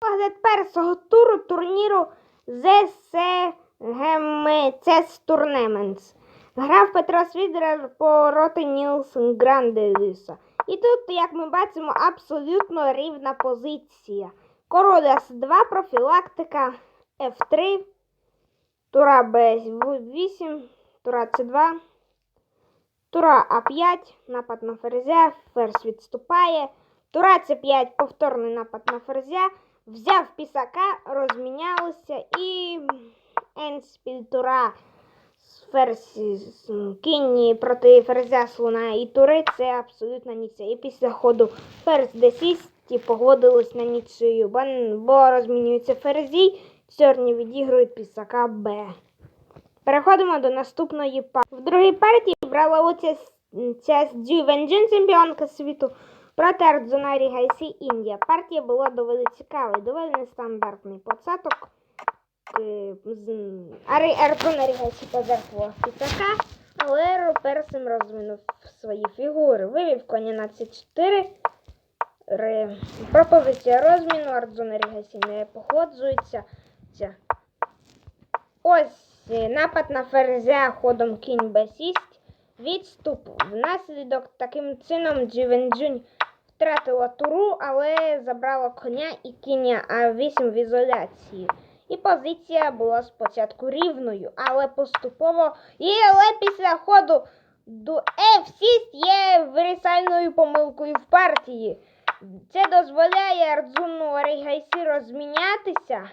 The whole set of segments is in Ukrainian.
Огляд першого туру турніру ZSGMCS Tournaments. Грав Петро Свідер проти Нілс Гранделіса. І тут, як ми бачимо, абсолютно рівна позиція. Король С2, профілактика F3, тура Б8, тура С2, тура А5, напад на ферзя, ферзь відступає. Тура С5, повторний напад на ферзя. Взяв пісака, розмінялися і енспіль тура з ферзь з кінь проти ферзя слона і тури це абсолютно нічия. І після ходу ферзь d6 і погодились на нічию, бо, розмінюються ферзі, чорні відігрують пісака Б. Переходимо до наступної партії. В другій партії брала участь ця Джі Венджин, чемпіонка світу, проти Ардзунарі Гайсі Індія. Партія була доволі цікавою, доволі нестандартний початок. Е, Ардзунарі Гайсі пожертвував пісака, але першим розвинув свої фігури. Вивів коня на c4. Ре- Пропозиція розміну Ардзунарі Гайсі не походжується. Ось е, напад на ферзя ходом кінь Б6. Відступ. Внаслідок таким чином Джівенджунь втратила туру, але забрала коня і кіння А8 в ізоляції. І позиція була спочатку рівною, але поступово. І але після ходу до F6 є вирісальною помилкою в партії. Це дозволяє Ардзуну Орігайсі розмінятися.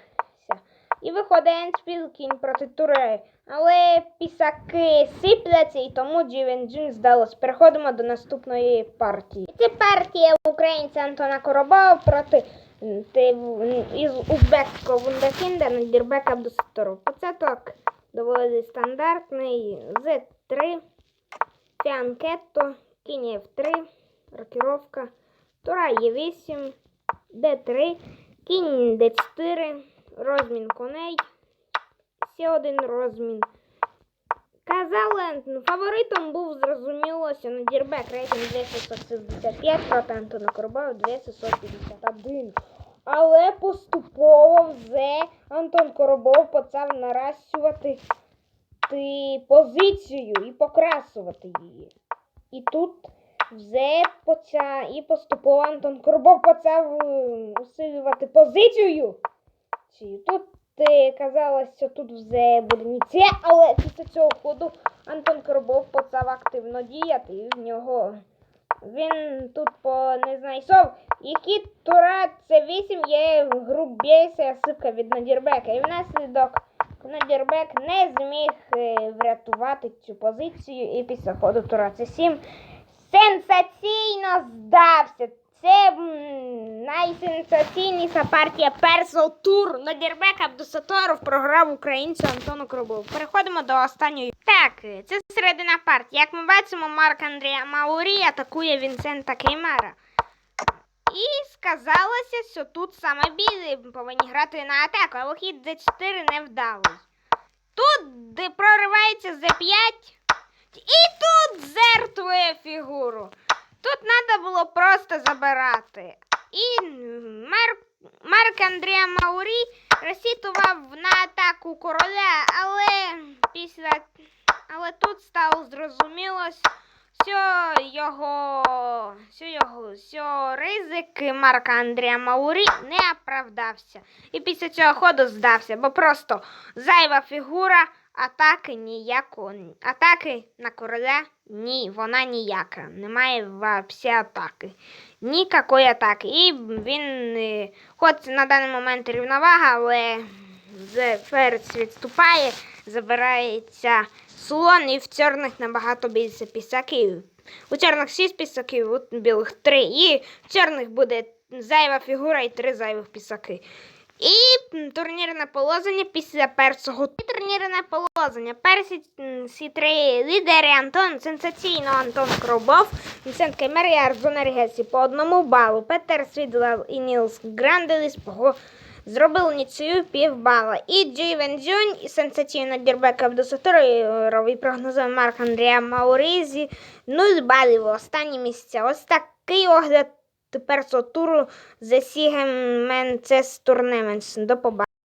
І виходить енспіл кінь проти тури. Але пісаки сипляться і тому Джівенджин здалось. Переходимо до наступної партії. Це партія українця Антона Коробова проти із узбекського вундеркінда Надірбека Абдусатору. Початок доволі стандартний. З3, фіанкетто, кінь F3, рокіровка, тура Е8, Д3, кінь Д4, розмін коней, ще один розмін. Казали, ну, фаворитом був зрозуміло Сінодірбек, рейтинг 2665 проти Антона Коробова 2651. Але поступово вже Антон Коробов почав наращувати позицію і покрасувати її. І тут вже поча... і поступово Антон Коробов почав усилювати позицію. Чи Тут казалось, що тут вже буде нічия, але після цього ходу Антон Коробов почав активно діяти, і в нього він тут по не знайшов. І кіт Тура С8 є грубіша сипка від Надірбека. І внаслідок Надірбек не зміг е, врятувати цю позицію. І після ходу Тура С7 сенсаційно здався. Це найсенсаційніша партія першого туру. Надірбек Абдусаторов програв українцю Антону Коробову. Переходимо до останньої. Так, це середина партії. Як ми бачимо, Марк Андрія Маурі атакує Вінсента Кеймара. І сказалося, що тут саме білі повинні грати на атаку, але хід d4 не вдалий. Тут проривається z5. І тут жертвує фігуру. Тут треба було просто забирати. І Марк, Марк Андрія Маурі розсітував на атаку короля, але після. Але тут стало зрозуміло, що його, що його, що ризик Марка Андрія Маурі не оправдався. І після цього ходу здався, бо просто зайва фігура, атаки ніякої. Атаки на короля ні, вона ніяка. Немає вообще атаки. Ніякої атаки. І він, е, хоч на даний момент рівновага, але ферзь відступає, забирається слон, і в чорних набагато більше пісаків. У чорних 6 пісаків, у білих 3. І в чорних буде зайва фігура і 3 зайвих пісаки. І турнірне положення після першого турнірне положення. Перші всі три лідери Антон, сенсаційно Антон Кробов, Вінсент Кемер і Арзон Рігесі по одному балу. Петер Свідлав і Нілс Гранделіс пого зробили нічию півбала. І Джей Вензюнь, і сенсаційно Дірбека Абдусаторові прогнозує Марк Андрія Маурізі 0 балів у останні місця. Ось такий огляд першого туру The Siegen Manchester Nemens. До побачення.